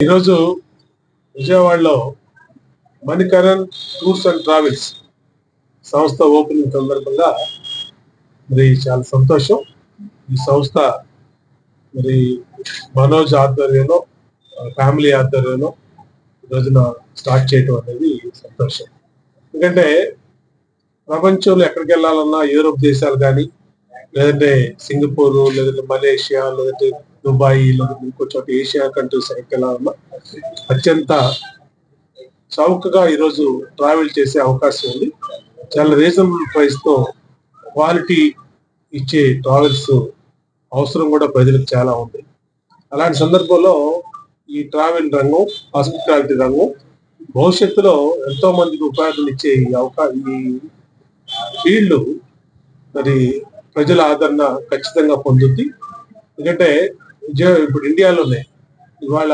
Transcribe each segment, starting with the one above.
ఈరోజు విజయవాడలో Manikaran tours and travels సంస్థ ఓపెనింగ్ సందర్భంగా మరి చాలా సంతోషం. ఈ సంస్థ మరి మనోజ్ ఆధ్వర్యంలో ఫ్యామిలీ ఆధ్వర్యంలో ఈ రోజున స్టార్ట్ చేయడం అనేది సంతోషం. ఎందుకంటే ప్రపంచంలో ఎక్కడికి వెళ్ళాలన్నా యూరోప్ దేశాలు కానీ లేదంటే సింగపూర్ లేదంటే మలేషియా లేదంటే దుబాయ్ లేదంటే ఇంకో చోట ఏషియా కంట్రీస్ ఎక్కడికి అత్యంత చౌకగా ఈరోజు ట్రావెల్ చేసే అవకాశం ఉంది. చాలా రీజనబుల్ ప్రైస్తో క్వాలిటీ ఇచ్చే ట్రావెల్స్ అవసరం కూడా ప్రజలకు చాలా ఉంది. అలాంటి సందర్భంలో ఈ ట్రావెల్ రంగం హాస్పిటాలిటీ రంగం భవిష్యత్తులో ఎంతో మందికి ఉపాధిని ఇచ్చే ఈ అవకాశం ఈ ఫీల్డ్ మరి ప్రజల ఆదరణ ఖచ్చితంగా పొందుద్ది. ఎందుకంటే విజయ- ఇప్పుడు ఇండియాలోనే ఇవాళ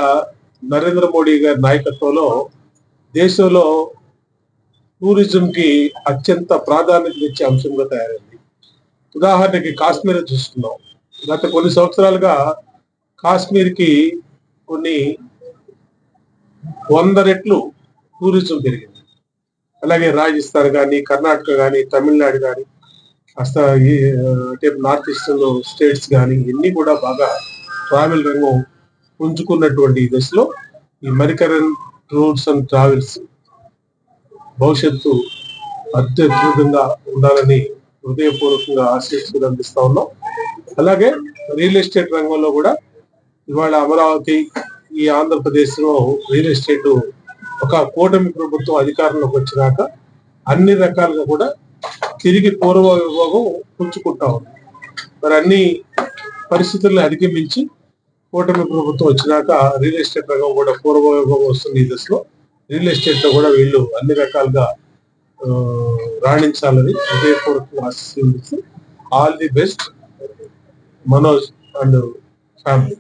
నరేంద్ర మోడీ గారి నాయకత్వంలో దేశంలో టూరిజం కి అత్యంత ప్రాధాన్యత ఇచ్చే అంశంగా తయారైంది. ఉదాహరణకి కాశ్మీర్ చూస్తున్నాం గత కొన్ని సంవత్సరాలుగా కాశ్మీర్కి కొన్ని వంద రెట్లు టూరిజం పెరిగింది. అలాగే రాజస్థాన్ కానీ కర్ణాటక కానీ తమిళనాడు కానీ కాస్త అంటే నార్త్ ఈస్టర్న్ స్టేట్స్ కానీ ఇన్ని కూడా బాగా ట్రావెల్ రంగం ఉంచుకున్నటువంటి ఈ దశలో ఈ మరికరన్ టూర్స్ అండ్ ట్రావెల్స్ భవిష్యత్తు అత్యద్భుతంగా ఉండాలని హృదయపూర్వకంగా ఆశీస్సులు అందిస్తా ఉన్నాం. అలాగే రియల్ ఎస్టేట్ రంగంలో కూడా ఇవాళ అమరావతి ఈ ఆంధ్రప్రదేశ్లో రియల్ ఎస్టేట్ ఒక కూటమి ప్రభుత్వం అధికారంలోకి వచ్చినాక అన్ని రకాలుగా కూడా తిరిగి పూర్వ విభాగం పుంజుకుంటా ఉంది. మరి అన్ని పరిస్థితులను అధిగమించి కూటమి ప్రభుత్వం వచ్చినాక రియల్ ఎస్టేట్ రంగం కూడా పూర్వ విభాగం వస్తుంది ఈ దశలో. రియల్ ఎస్టేట్లో కూడా వీళ్ళు అన్ని రకాలుగా రాణించాలని హృదయపూర్వకంగా ఆశిస్తూ all the best Manoj and family